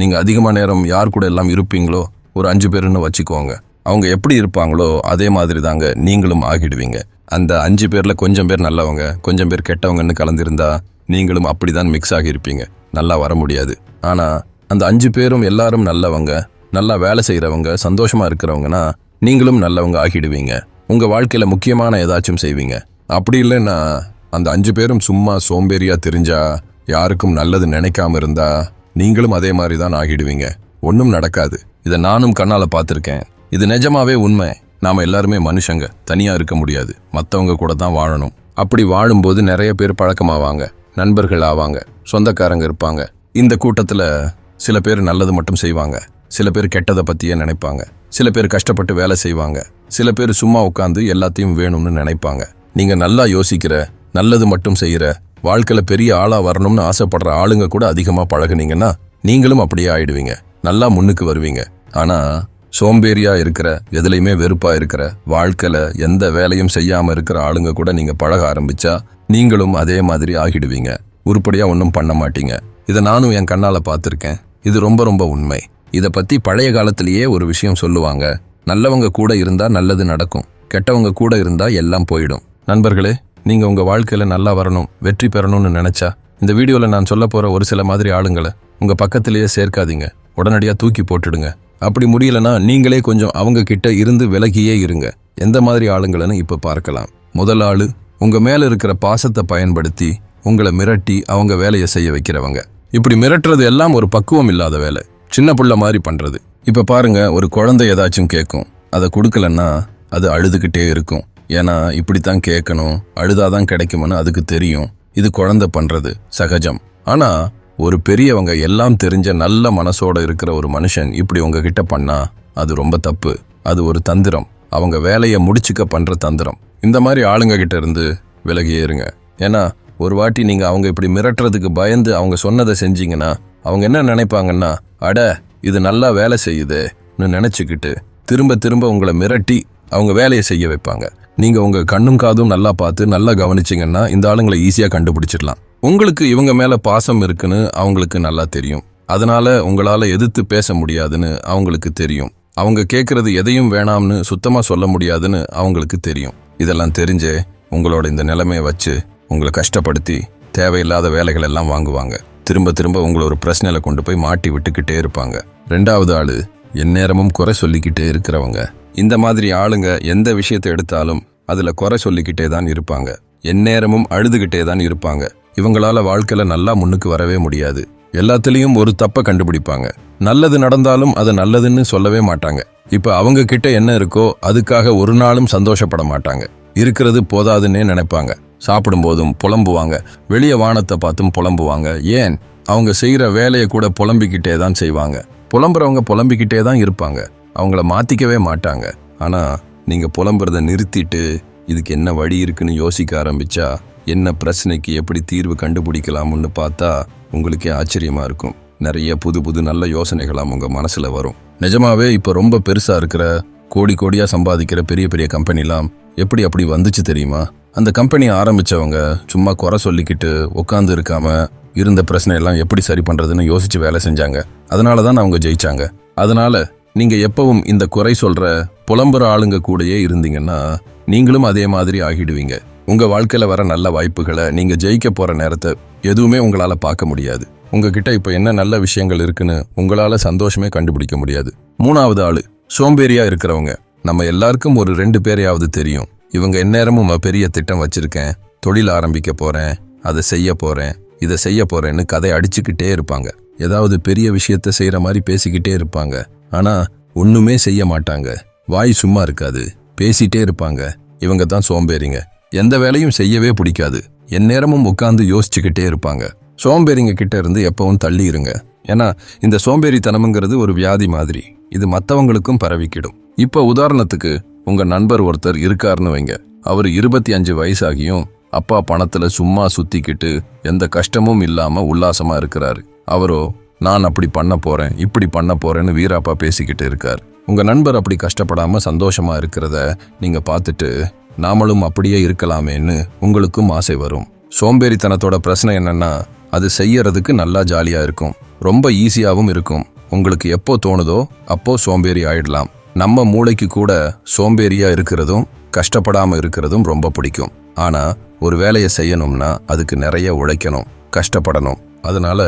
நீங்கள் அதிகமாக நேரம் யார் கூட எல்லாம் இருப்பீங்களோ ஒரு அஞ்சு பேருன்னு வச்சுக்கோங்க. அவங்க எப்படி இருப்பாங்களோ அதே மாதிரி தாங்க நீங்களும் ஆகிடுவீங்க. அந்த அஞ்சு பேரில் கொஞ்சம் பேர் நல்லவங்க கொஞ்சம் பேர் கெட்டவங்கன்னு கலந்துருந்தா நீங்களும் அப்படிதான் மிக்ஸ் ஆகியிருப்பீங்க. நல்லா வர முடியாது. ஆனால் அந்த அஞ்சு பேரும் எல்லாரும் நல்லவங்க நல்லா வேலை செய்கிறவங்க சந்தோஷமாக இருக்கிறவங்கன்னா நீங்களும் நல்லவங்க ஆகிடுவீங்க. உங்கள் வாழ்க்கையில் முக்கியமான ஏதாச்சும் செய்வீங்க. அப்படி இல்லைன்னா அந்த அஞ்சு பேரும் சும்மா சோம்பேறியாக தெரிஞ்சா யாருக்கும் நல்லது நினைக்காம இருந்தா நீங்களும் அதே மாதிரி தான் ஆகிடுவீங்க. ஒன்றும் நடக்காது. இதை நானும் கண்ணால் பார்த்துருக்கேன். இது நிஜமாவே உண்மை. நாம் எல்லாருமே மனுஷங்க. தனியாக இருக்க முடியாது. மற்றவங்க கூட தான் வாழணும். அப்படி வாழும்போது நிறைய பேர் பழக்கமாவாங்க. நண்பர்கள் ஆவாங்க. சொந்தக்காரங்க இருப்பாங்க. இந்த கூட்டத்தில் சில பேர் நல்லது மட்டும் செய்வாங்க. சில பேர் கெட்டதை பற்றியே நினைப்பாங்க. சில பேர் கஷ்டப்பட்டு வேலை செய்வாங்க. சில பேர் சும்மா உட்காந்து எல்லாத்தையும் வேணும்னு நினைப்பாங்க. நீங்கள் நல்லா யோசிக்கிற நல்லது மட்டும் செய்கிற வாழ்க்கையில் பெரிய ஆளாக வரணும்னு ஆசைப்படுற ஆளுங்க கூட அதிகமாக பழகுனீங்கன்னா நீங்களும் அப்படியே ஆயிடுவீங்க. நல்லா முன்னுக்கு வருவீங்க. ஆனால் சோம்பேறியாக இருக்கிற எதுலையுமே வெறுப்பாக இருக்கிற வாழ்க்கையில் எந்த வேலையும் செய்யாமல் இருக்கிற ஆளுங்க கூட நீங்கள் பழக ஆரம்பித்தா நீங்களும் அதே மாதிரி ஆகிடுவீங்க. உருப்படியாக ஒன்றும் பண்ண மாட்டீங்க. இதை நானும் என் கண்ணால் பார்த்துருக்கேன். இது ரொம்ப ரொம்ப உண்மை. இதை பற்றி பழைய காலத்திலேயே ஒரு விஷயம் சொல்லுவாங்க. நல்லவங்க கூட இருந்தால் நல்லது நடக்கும். கெட்டவங்க கூட இருந்தால் எல்லாம் போயிடும். நண்பர்களே நீங்கள் உங்கள் வாழ்க்கையில் நல்லா வரணும் வெற்றி பெறணும்னு நினச்சா இந்த வீடியோவில் நான் சொல்ல போகிற ஒரு சில மாதிரி ஆளுங்களை உங்கள் பக்கத்திலேயே சேர்க்காதீங்க. உடனடியாக தூக்கி போட்டுடுங்க. அப்படி முடியலனா நீங்களே கொஞ்சம் அவங்க கிட்ட இருந்து விலகியே இருங்க. எந்த மாதிரி ஆளுங்களைன்னு இப்போ பார்க்கலாம். முதல் ஆளு உங்கள் மேலே இருக்கிற பாசத்தை பயன்படுத்தி உங்களை மிரட்டி அவங்க வேலையை செய்ய வைக்கிறவங்க. இப்படி மிரட்டுறது எல்லாம் ஒரு பக்குவம் இல்லாத வேலை. சின்ன புள்ள மாதிரி பண்ணுறது இப்போ பாருங்க ஒரு குழந்தை ஏதாச்சும் கேட்கும் அதை கொடுக்கலன்னா அது அழுதுகிட்டே இருக்கும். ஏன்னா இப்படித்தான் கேட்கணும் அழுதாதான் கிடைக்கும்னு அதுக்கு தெரியும். இது குழந்தை பண்றது சகஜம். ஆனா ஒரு பெரியவங்க எல்லாம் தெரிஞ்ச நல்ல மனசோட இருக்கிற ஒரு மனுஷன் இப்படி உங்ககிட்ட பண்ணா அது ரொம்ப தப்பு. அது ஒரு தந்திரம். அவங்க வேலையை முடிச்சுக்க பண்ற தந்திரம். இந்த மாதிரி ஆளுங்க கிட்ட இருந்து விலகியேறுங்க ஏன்னா ஒரு வாட்டி நீங்க அவங்க இப்படி மிரட்டுறதுக்கு பயந்து அவங்க சொன்னதை செஞ்சீங்கன்னா அவங்க என்ன நினைப்பாங்கன்னா அட இது நல்லா வேலை செய்யுதுன்னு நினைச்சுக்கிட்டு திரும்ப திரும்ப உங்களை மிரட்டி அவங்க வேலையை செய்ய வைப்பாங்க. நீங்கள் உங்கள் கண்ணும் காதும் நல்லா பார்த்து நல்லா கவனிச்சிங்கன்னா இந்த ஆளுங்களை ஈஸியாக கண்டுபிடிச்சிடலாம். உங்களுக்கு இவங்க மேலே பாசம் இருக்குன்னு அவங்களுக்கு நல்லா தெரியும். அதனால உங்களால் எதிர்த்து பேச முடியாதுன்னு அவங்களுக்கு தெரியும். அவங்க கேட்குறது எதையும் வேணாம்னு சுத்தமாக சொல்ல முடியாதுன்னு அவங்களுக்கு தெரியும். இதெல்லாம் தெரிஞ்சே உங்களோட இந்த நிலைமையை வச்சு உங்களை கஷ்டப்படுத்தி தேவையில்லாத வேலைகள் எல்லாம் வாங்குவாங்க. திரும்ப திரும்ப உங்களை ஒரு பிரச்சனையில் கொண்டு போய் மாட்டி விட்டுக்கிட்டே இருப்பாங்க. ரெண்டாவது ஆள் எந்நேரமும் குறை சொல்லிக்கிட்டே இருக்கிறவங்க. இந்த மாதிரி ஆளுங்க எந்த விஷயத்தை எடுத்தாலும் அதில் குறை சொல்லிக்கிட்டே தான் இருப்பாங்க. எந்நேரமும் அழுதுகிட்டே தான் இருப்பாங்க. இவங்களால வாழ்க்கையில் நல்லா முன்னுக்கு வரவே முடியாது. எல்லாத்துலேயும் ஒரு தப்பை கண்டுபிடிப்பாங்க. நல்லது நடந்தாலும் அது நல்லதுன்னு சொல்லவே மாட்டாங்க. இப்போ அவங்க கிட்ட என்ன இருக்கோ அதுக்காக ஒரு நாளும் சந்தோஷப்பட மாட்டாங்க. இருக்கிறது போதாதுன்னே நினைப்பாங்க. சாப்பிடும்போதும் புலம்புவாங்க. வெளிய வானத்தை பார்த்தும் புலம்புவாங்க. ஏன்? அவங்க செய்கிற வேலையை கூட புலம்பிக்கிட்டே தான் செய்வாங்க. புலம்புறவங்க புலம்பிக்கிட்டே தான் இருப்பாங்க. அவங்கள மாற்றிக்கவே மாட்டாங்க. ஆனால் நீங்கள் புலம்புறத நிறுத்திட்டு இதுக்கு என்ன வழி இருக்குன்னு யோசிக்க ஆரம்பித்தா என்ன பிரச்சனைக்கு எப்படி தீர்வு கண்டுபிடிக்கலாம்னு பார்த்தா உங்களுக்கே ஆச்சரியமாக இருக்கும். நிறைய புது புது நல்ல யோசனைகளாம் உங்கள் மனசில் வரும். நிஜமாவே இப்போ ரொம்ப பெருசாக இருக்கிற கோடி கோடியாக சம்பாதிக்கிற பெரிய பெரிய கம்பெனிலாம் எப்படி அப்படி வந்துச்சு தெரியுமா? அந்த கம்பெனி ஆரம்பிச்சவங்க சும்மா குறை சொல்லிக்கிட்டு உட்காந்து இருக்காமல் இருந்த பிரச்சனையெல்லாம் எப்படி சரி பண்ணுறதுன்னு யோசித்து வேலை செஞ்சாங்க. அதனால தான் அவங்க ஜெயிச்சாங்க. அதனால நீங்கள் எப்பவும் இந்த குறை சொல்கிற புலம்புற ஆளுங்க கூடயே இருந்தீங்கன்னா நீங்களும் அதே மாதிரி ஆகிடுவீங்க. உங்கள் வாழ்க்கையில் வர நல்ல வாய்ப்புகளை நீங்கள் ஜெயிக்க போகிற நேரத்தை எதுவுமே உங்களால் பார்க்க முடியாது. உங்ககிட்ட இப்போ என்ன நல்ல விஷயங்கள் இருக்குன்னு உங்களால் சந்தோஷமே கண்டுபிடிக்க முடியாது. மூணாவது ஆள் சோம்பேறியாக இருக்கிறவங்க. நம்ம எல்லாருக்கும் ஒரு ரெண்டு பேரையாவது தெரியும். இவங்க எந்நேரமும் பெரிய திட்டம் வச்சுருக்கேன். தொழில் ஆரம்பிக்க போகிறேன் அதை செய்ய போகிறேன் இதை செய்ய போகிறேன்னு கதை அடிச்சுக்கிட்டே இருப்பாங்க. ஏதாவது பெரிய விஷயத்த செய்கிற மாதிரி பேசிக்கிட்டே இருப்பாங்க. ஆனால் ஒன்றுமே செய்ய மாட்டாங்க. வாய் சும்மா இருக்காது. பேசிட்டே இருப்பாங்க. இவங்க தான் சோம்பேறிங்க. எந்த வேலையும் செய்யவே பிடிக்காது. எந்நேரமும் உட்காந்து யோசிச்சுக்கிட்டே இருப்பாங்க. சோம்பேறிங்க கிட்ட இருந்து எப்பவும் தள்ளி இருங்க ஏன்னா இந்த சோம்பேறித்தனம்ங்கிறது ஒரு வியாதி மாதிரி. இது மற்றவங்களுக்கும் பரவிக்கிடும். இப்போ உதாரணத்துக்கு உங்கள் நண்பர் ஒருத்தர் இருக்காருன்னு வைங்க. அவர் இருபத்தி அஞ்சு வயசாகியும் அப்பா பணத்தில் சும்மா சுத்திக்கிட்டு எந்த கஷ்டமும் இல்லாமல் உல்லாசமாக இருக்கிறாரு. அவரோ நான் அப்படி பண்ண போகிறேன் இப்படி பண்ண போகிறேன்னு வீராப்பா பேசிக்கிட்டு இருக்கார். உங்கள் நண்பர் அப்படி கஷ்டப்படாமல் சந்தோஷமாக இருக்கிறத நீங்கள் பார்த்துட்டு நாமளும் அப்படியே இருக்கலாமேன்னு உங்களுக்கும் ஆசை வரும். சோம்பேறித்தனத்தோட பிரச்சனை என்னன்னா அது செய்யறதுக்கு நல்லா ஜாலியாக இருக்கும். ரொம்ப ஈஸியாகவும் இருக்கும். உங்களுக்கு எப்போ தோணுதோ அப்போ சோம்பேறி ஆயிடலாம். நம்ம மூளைக்கு கூட சோம்பேறியாக இருக்கிறதும் கஷ்டப்படாமல் இருக்கிறதும் ரொம்ப பிடிக்கும். ஆனால் ஒரு வேலையை செய்யணும்னா அதுக்கு நிறைய உழைக்கணும் கஷ்டப்படணும். அதனால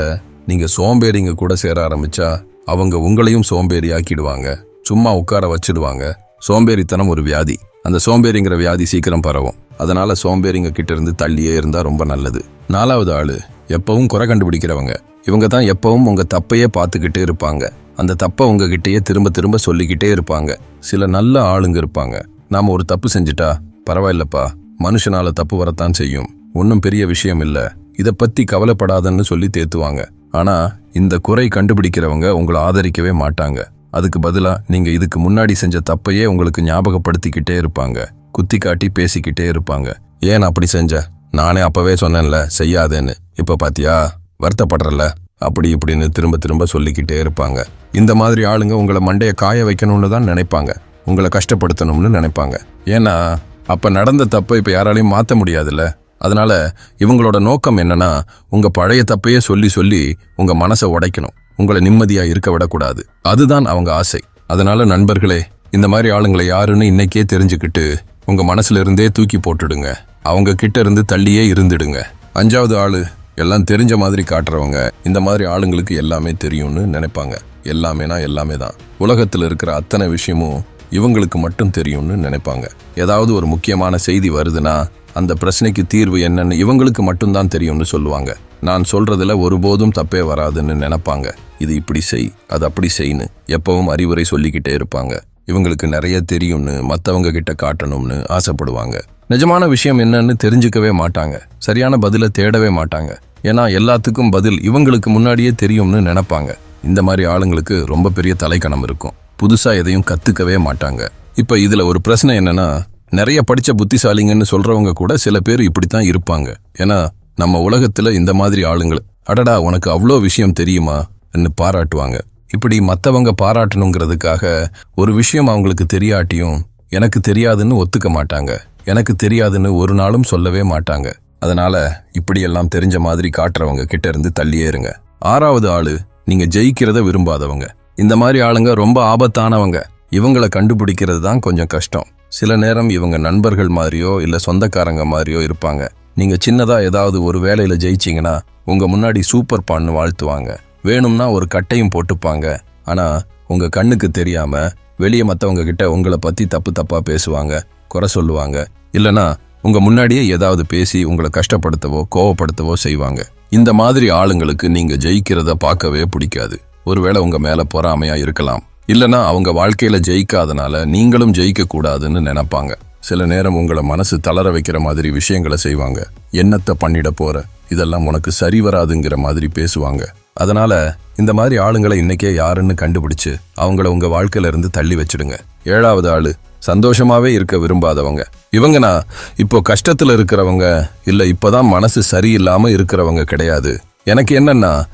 நீங்கள் சோம்பேறிங்க கூட சேர ஆரம்பிச்சா அவங்க உங்களையும் சோம்பேறி ஆக்கிடுவாங்க சும்மா உட்கார வச்சிடுவாங்க. சோம்பேறித்தனம் ஒரு வியாதி. அந்த சோம்பேறிங்கிற வியாதி சீக்கிரம் பரவும். அதனால சோம்பேறிங்க கிட்ட இருந்து தள்ளியே இருந்தா ரொம்ப நல்லது. நாலாவது ஆளு எப்பவும் குறை கண்டுபிடிக்கிறவங்க. இவங்க தான் எப்பவும் உங்க தப்பையே பார்த்துக்கிட்டே இருப்பாங்க. அந்த தப்பை உங்ககிட்டயே திரும்ப திரும்ப சொல்லிக்கிட்டே இருப்பாங்க. சில நல்ல ஆளுங்க இருப்பாங்க. நாம ஒரு தப்பு செஞ்சுட்டா பரவாயில்லப்பா மனுஷனால தப்பு வரத்தான் செய்யும். ஒன்றும் பெரிய விஷயம் இல்லை. இதை பத்தி கவலைப்படாதன்னு சொல்லி தேத்துவாங்க. ஆனால் இந்த குறை கண்டுபிடிக்கிறவங்க உங்களை ஆதரிக்கவே மாட்டாங்க. அதுக்கு பதிலாக நீங்கள் இதுக்கு முன்னாடி செஞ்ச தப்பையே உங்களுக்கு ஞாபகப்படுத்திக்கிட்டே இருப்பாங்க. குத்தி காட்டி பேசிக்கிட்டே இருப்பாங்க. ஏன் அப்படி செஞ்ச? நானே அப்போவே சொன்னேன்ல செய்யாதேன்னு. இப்போ பாத்தியா? வருத்தப்படுறல அப்படி இப்படின்னு திரும்ப திரும்ப சொல்லிக்கிட்டே இருப்பாங்க. இந்த மாதிரி ஆளுங்க உங்களை மண்டையை காய வைக்கணும்னு தான் நினைப்பாங்க. உங்களை கஷ்டப்படுத்தணும்னு நினைப்பாங்க. ஏன்னா அப்போ நடந்த தப்பை இப்போ யாராலையும் மாற்ற முடியாதுல்ல. அதனால இவங்களோட நோக்கம் என்னன்னா உங்க பழைய தப்பையே சொல்லி சொல்லி உங்க மனசை உடைக்கணும். உங்களை நிம்மதியா இருக்க விடக்கூடாது. அதுதான் அவங்க ஆசை. அதனால நண்பர்களே இந்த மாதிரி ஆளுங்களை யாருன்னு இன்னைக்கே தெரிஞ்சுக்கிட்டு உங்க மனசுல இருந்தே தூக்கி போட்டுடுங்க. அவங்க கிட்ட இருந்து தள்ளியே இருந்துடுங்க. அஞ்சாவது ஆளு எல்லாம் தெரிஞ்ச மாதிரி காட்டுறவங்க இந்த மாதிரி ஆளுங்களுக்கு எல்லாமே தெரியும்னு நினைப்பாங்க. எல்லாமேனா எல்லாமே தான் உலகத்தில் இருக்கிற அத்தனை விஷயமும் இவங்களுக்கு மட்டும் தெரியும்னு நினைப்பாங்க. ஏதாவது ஒரு முக்கியமான செய்தி வருதுன்னா அந்த பிரச்சனைக்கு தீர்வு என்னன்னு இவங்களுக்கு மட்டும்தான் தெரியும்னு சொல்லுவாங்க. நான் சொல்றதுல ஒருபோதும் தப்பே வராதுன்னு நினைப்பாங்க. இது இப்படி செய் அது அப்படி செய்ன்னு எப்பவும் அறிவுரை சொல்லிக்கிட்டே இருப்பாங்க. இவங்களுக்கு நிறைய தெரியும்னு மற்றவங்க கிட்ட காட்டணும்னு ஆசைப்படுவாங்க. நிஜமான விஷயம் என்னன்னு தெரிஞ்சுக்கவே மாட்டாங்க. சரியான பதிலை தேடவே மாட்டாங்க. ஏன்னா எல்லாத்துக்கும் பதில் இவங்களுக்கு முன்னாடியே தெரியும்னு நினைப்பாங்க. இந்த மாதிரி ஆளுங்களுக்கு ரொம்ப பெரிய தலைக்கணம் இருக்கும். புதுசாக எதையும் கத்துக்கவே மாட்டாங்க. இப்போ இதில் ஒரு பிரச்சனை என்னன்னா நிறைய படித்த புத்திசாலிங்கன்னு சொல்கிறவங்க கூட சில பேர் இப்படி தான் இருப்பாங்க. ஏன்னா நம்ம உலகத்தில் இந்த மாதிரி ஆளுங்கள் அடடா உனக்கு அவ்வளோ விஷயம் தெரியுமான்னு பாராட்டுவாங்க. இப்படி மற்றவங்க பாராட்டணுங்கிறதுக்காக ஒரு விஷயம் அவங்களுக்கு தெரியாட்டியும் எனக்கு தெரியாதுன்னு ஒத்துக்க மாட்டாங்க. எனக்கு தெரியாதுன்னு ஒரு நாளும் சொல்லவே மாட்டாங்க. அதனால இப்படியெல்லாம் தெரிஞ்ச மாதிரி காட்டுறவங்க கிட்ட இருந்து தள்ளியே இருங்க ஆறாவது ஆளு நீங்க ஜெயிக்கிறத விரும்பாதவங்க. இந்த மாதிரி ஆளுங்க ரொம்ப ஆபத்தானவங்க. இவங்களை கண்டுபிடிக்கிறது தான் கொஞ்சம் கஷ்டம். சில நேரம் இவங்க நண்பர்கள் மாதிரியோ இல்லை சொந்தக்காரங்க மாதிரியோ இருப்பாங்க. நீங்கள் சின்னதாக ஏதாவது ஒரு வேலையில் ஜெயிச்சிங்கன்னா உங்கள் முன்னாடி சூப்பர் பான்னு வாழ்த்துவாங்க. வேணும்னா ஒரு கட்டையும் போட்டுப்பாங்க. ஆனால் உங்கள் கண்ணுக்கு தெரியாமல் வெளியே மற்றவங்க கிட்ட உங்களை பற்றி தப்பு தப்பாக பேசுவாங்க குறை சொல்லுவாங்க. இல்லைனா உங்கள் முன்னாடியே ஏதாவது பேசி உங்களை கஷ்டப்படுத்தவோ கோவப்படுத்தவோ செய்வாங்க. இந்த மாதிரி ஆளுங்களுக்கு நீங்கள் ஜெயிக்கிறத பார்க்கவே பிடிக்காது. ஒருவேளை உங்கள் மேலே பொறாமையாக இருக்கலாம். இல்லைனா அவங்க வாழ்க்கையில் ஜெயிக்காதனால நீங்களும் ஜெயிக்கக்கூடாதுன்னு நினைப்பாங்க. சில நேரம் உங்களை மனசு தளர வைக்கிற மாதிரி விஷயங்களை செய்வாங்க. என்னத்தை பண்ணிட போற? இதெல்லாம் உனக்கு சரி வராதுங்கிற மாதிரி பேசுவாங்க. அதனால இந்த மாதிரி ஆளுங்களை இன்னைக்கே யாருன்னு கண்டுபிடிச்சு அவங்கள உங்க வாழ்க்கையில இருந்து தள்ளி வச்சிடுங்க. ஏழாவது ஆளு சந்தோஷமாவே இருக்க விரும்பாதவங்க. இவங்கனா இப்போ கஷ்டத்துல இருக்கிறவங்க இல்ல இப்பதான் மனசு சரியில்லாம இருக்கிறவங்க கிடையாது. எனக்கு என்னன்னா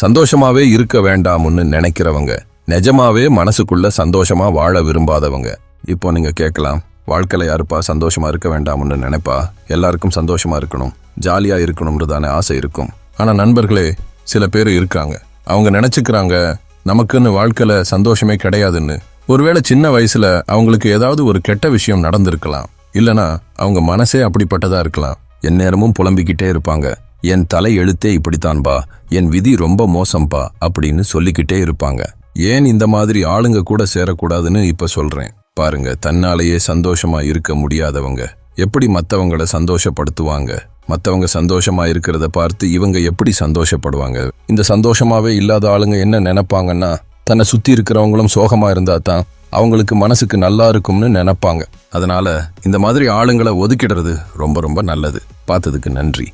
சந்தோஷமாவே இருக்க வேண்டாம்னு நினைக்கிறவங்க. நிஜமாவே மனசுக்குள்ள சந்தோஷமா வாழ விரும்பாதவங்க. இப்போ நீங்க கேட்கலாம் வாழ்க்கையில யாருப்பா சந்தோஷமா இருக்க வேண்டாம்னு நினைப்பா? எல்லாருக்கும் சந்தோஷமா இருக்கணும் ஜாலியா இருக்கணும்னு தானே ஆசை இருக்கும். ஆனா நண்பர்களே சில பேர் இருக்காங்க. அவங்க நினைச்சுக்கிறாங்க நமக்குன்னு வாழ்க்கையில சந்தோஷமே கிடையாதுன்னு. ஒருவேளை சின்ன வயசுல அவங்களுக்கு ஏதாவது ஒரு கெட்ட விஷயம் நடந்திருக்கலாம். இல்லனா அவங்க மனசே அப்படிப்பட்டதா இருக்கலாம். எந்நேரமும் புலம்பிக்கிட்டே இருப்பாங்க. என் தலை எழுத்தே இப்படித்தான்பா என் விதி ரொம்ப மோசம்பா அப்படின்னு சொல்லிக்கிட்டே இருப்பாங்க. ஏன் இந்த மாதிரி ஆளுங்க கூட சேரக்கூடாதுன்னு இப்ப சொல்றேன். பாருங்க தன்னாலேயே சந்தோஷமா இருக்க முடியாதவங்க. எப்படி மற்றவங்கள சந்தோஷப்படுத்துவாங்க? மத்தவங்க சந்தோஷமா இருக்கிறத பார்த்து இவங்க எப்படி சந்தோஷப்படுவாங்க? இந்த சந்தோஷமாவே இல்லாத ஆளுங்க என்ன நினைப்பாங்கன்னா தன்னை சுத்தி இருக்கிறவங்களும் சோகமா இருந்தா தான் அவங்களுக்கு மனசுக்கு நல்லா இருக்கும்னு நினைப்பாங்க. அதனால இந்த மாதிரி ஆளுங்களை ஒதுக்கிடுறது ரொம்ப ரொம்ப நல்லது. பார்த்ததுக்கு நன்றி.